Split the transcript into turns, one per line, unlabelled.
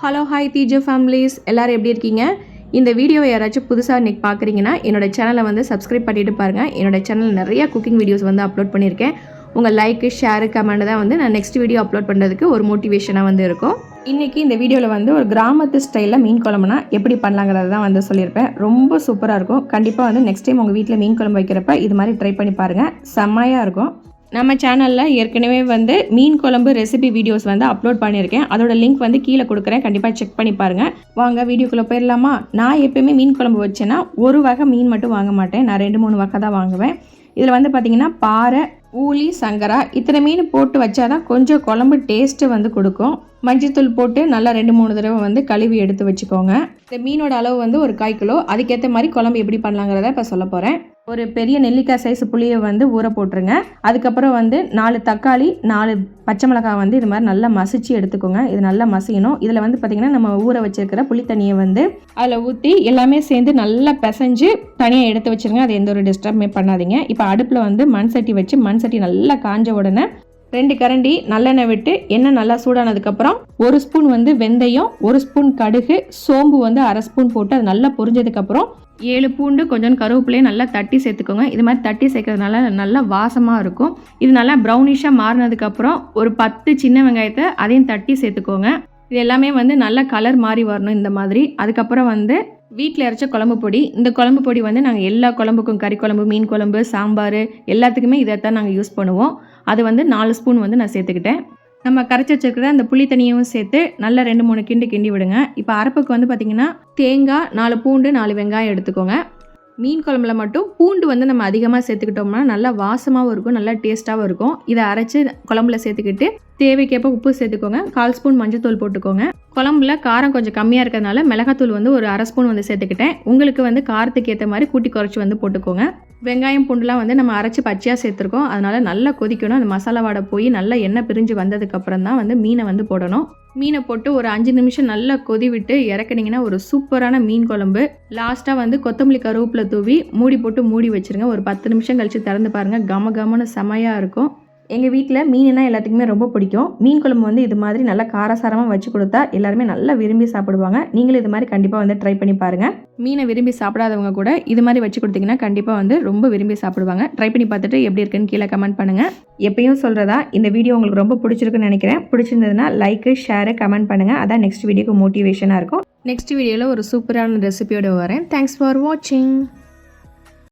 Hello hi தீஜோ families எல்லோரும் எப்படி இருக்கீங்க? இந்த வீடியோவை யாராச்சும் புதுசாக இன்றைக்கி பார்க்குறீங்கன்னா என்னோடய சேனலை வந்து சப்ஸ்கிரைப் பண்ணிட்டு பாருங்கள் என்னோடய சேனலில் நிறையா குக்கிங் வீடியோஸ் வந்து அப்லோட் பண்ணியிருக்கேன் உங்கள் லைக்கு ஷேரு கமெண்ட் தான் வந்து நான் நெக்ஸ்ட் வீடியோ அப்லோட் பண்ணுறதுக்கு ஒரு மோட்டிவேஷனாக வந்து இருக்கும். இன்றைக்கி இந்த வீடியோவில் வந்து ஒரு கிராமத்து ஸ்டைலில் மீன் குழம்புனா எப்படி பண்ணலாங்கிறது தான் வந்து சொல்லியிருப்பேன். ரொம்ப சூப்பராக இருக்கும். கண்டிப்பாக வந்து நெக்ஸ்ட் டைம் உங்கள் வீட்டில் மீன் குழம்பு வைக்கிறப்ப இது மாதிரி ட்ரை பண்ணி பாருங்கள் செம்மையாக இருக்கும். நம்ம சேனலில் ஏற்கனவே வந்து மீன் குழம்பு ரெசிபி வீடியோஸ் வந்து அப்லோட் பண்ணியிருக்கேன். அதோட லிங்க் வந்து கீழே கொடுக்குறேன். கண்டிப்பாக செக் பண்ணி பாருங்கள் வாங்க வீடியோக்குள்ளே போயிடலாமா நான் எப்பயுமே மீன் குழம்பு வச்சேன்னா ஒரு வகை மீன் மட்டும் வாங்க மாட்டேன். நான் ரெண்டு மூணு வகை தான் வாங்குவேன். இதில் வந்து பார்த்தீங்கன்னா பாறை ஊளி சங்கரா இத்தனை மீன் போட்டு வச்சாதான் கொஞ்சம் குழம்பு டேஸ்ட்டு வந்து கொடுக்கும். மஞ்சத்தூள் போட்டு நல்லா ரெண்டு மூணு தடவை வந்து கழுவி எடுத்து வச்சுக்கோங்க. இந்த மீனோட அளவு வந்து ஒரு கால் கிலோ. அதுக்கேற்ற மாதிரி குழம்பு எப்படி பண்ணலாங்கிறத இப்போ சொல்ல போகிறேன் ஒரு பெரிய நெல்லிக்காய் சைஸ் புளியை வந்து ஊற போட்டுருங்க. அதுக்கப்புறம் வந்து நாலு தக்காளி நாலு பச்சை மிளகாய் வந்து இது மாதிரி நல்லா மசிச்சு எடுத்துக்கோங்க. இது நல்லா மசியணும். இதில் வந்து பார்த்திங்கன்னா நம்ம ஊற வச்சிருக்கிற புளி தண்ணியை வந்து அதில் ஊற்றி எல்லாமே சேர்ந்து நல்லா பிசைஞ்சு தனியாக எடுத்து வச்சிருங்க. அது எந்த ஒரு டிஸ்டர்பே பண்ணாதீங்க. இப்போ அடுப்பில் வந்து மண் சட்டி வச்சு மண் சட்டி நல்லா காஞ்ச உடனே ரெண்டு கரண்டி நல்லெண்ணெய் விட்டு எண்ணெய் நல்லா சூடானதுக்கப்புறம் ஒரு ஸ்பூன் வந்து வெந்தயம் ஒரு ஸ்பூன் கடுகு சோம்பு வந்து அரை ஸ்பூன் போட்டு அது நல்லா பொரிஞ்சதுக்கப்புறம் ஏழு பூண்டு கொஞ்சம் கருவேப்பிலையும் நல்லா தட்டி சேர்த்துக்கோங்க. இது மாதிரி தட்டி சேர்க்கறதுனால நல்லா வாசமாக இருக்கும். இது நல்லா ப்ரௌனிஷாக மாறினதுக்கப்புறம் ஒரு பத்து சின்ன வெங்காயத்தை அதையும் தட்டி சேர்த்துக்கோங்க. இது எல்லாமே வந்து நல்லா கலர் மாறி வரணும் இந்த மாதிரி. அதுக்கப்புறம் வந்து வீட்டில் அரைச்ச குழம்பு பொடி. இந்த குழம்பு பொடி வந்து நாங்கள் எல்லா குழம்புக்கும் கறி குழம்பு மீன் குழம்பு சாம்பார் எல்லாத்துக்குமே இதை தான் நாங்கள் யூஸ் பண்ணுவோம். அது வந்து நாலு ஸ்பூன் வந்து நான் சேர்த்துக்கிட்டேன். நம்ம கரைச்சி வச்சிருக்கிற அந்த புளி தண்ணியும் சேர்த்து நல்லா ரெண்டு மூணு கிண்டு கிண்டி விடுங்க. இப்போ அரைப்புக்கு வந்து பார்த்திங்கன்னா தேங்காய் நாலு பூண்டு நாலு வெங்காயம் எடுத்துக்கோங்க. மீன் குழம்புல மட்டும் பூண்டு வந்து நம்ம அதிகமாக சேர்த்துக்கிட்டோம்னா நல்லா வாசமாகவும் இருக்கும் நல்லா டேஸ்ட்டாகவும் இருக்கும். இதை அரைச்சி குழம்புல சேர்த்துக்கிட்டு தேவைக்கேற்ப உப்பு சேர்த்துக்கோங்க. கால் ஸ்பூன் மஞ்சத்தூள் போட்டுக்கோங்க. குழம்புல காரம் கொஞ்சம் கம்மியாக இருக்கிறதுனால மிளகாத்தூள் வந்து ஒரு அரை ஸ்பூன் வந்து சேர்த்துக்கிட்டேன். உங்களுக்கு வந்து காரத்துக்கு ஏற்ற மாதிரி கூட்டி குறைச்சி வந்து போட்டுக்கோங்க. வெங்காயம் பூண்டுலாம் வந்து நம்ம அரைச்சி பச்சையாக சேர்த்துருக்கோம். அதனால நல்லா கொதிக்கணும். அந்த மசாலா வாடை போய் நல்லா எண்ணெய் பிரிஞ்சு வந்ததுக்கப்புறம் தான் வந்து மீனை வந்து போடணும். மீனை போட்டு ஒரு அஞ்சு நிமிஷம் நல்லா கொதி விட்டு இறக்குனீங்கன்னா ஒரு சூப்பரான மீன் குழம்பு. லாஸ்ட்டாக வந்து கொத்தமல்லி கருவேப்பில் தூவி மூடி போட்டு மூடி வச்சிருங்க. ஒரு பத்து நிமிஷம் கழித்து திறந்து பாருங்கள் கம கமன்னு செமையாக இருக்கும். எங்கள் வீட்டில் மீன்னா எல்லாத்துக்குமே ரொம்ப பிடிக்கும். மீன் குழம்பு வந்து இது மாதிரி நல்லா காரசாரமாக வச்சு கொடுத்தா எல்லாருமே நல்லா விரும்பி சாப்பிடுவாங்க. நீங்களும் இது மாதிரி கண்டிப்பாக வந்து ட்ரை பண்ணி பாருங்கள் மீனை விரும்பி சாப்பிடாதவங்க கூட இது மாதிரி வச்சு கொடுத்தீங்கன்னா கண்டிப்பாக வந்து ரொம்ப விரும்பி சாப்பிடுவாங்க. ட்ரை பண்ணி பார்த்துட்டு எப்படி இருக்குன்னு கீழே கமெண்ட் பண்ணுங்கள் எப்பயும் சொல்கிறதா இந்த வீடியோ உங்களுக்கு ரொம்ப பிடிச்சிருக்குன்னு நினைக்கிறேன். பிடிச்சிருந்ததுன்னா லைக்கு ஷேரு கமெண்ட் பண்ணுங்கள் அதான் நெக்ஸ்ட் வீடியோக்கு மோட்டிவேஷனாக இருக்கும். நெக்ஸ்ட் வீடியோவில் ஒரு சூப்பரான ரெசிபியோடு வரேன். தேங்க்ஸ் ஃபார் வாட்சிங்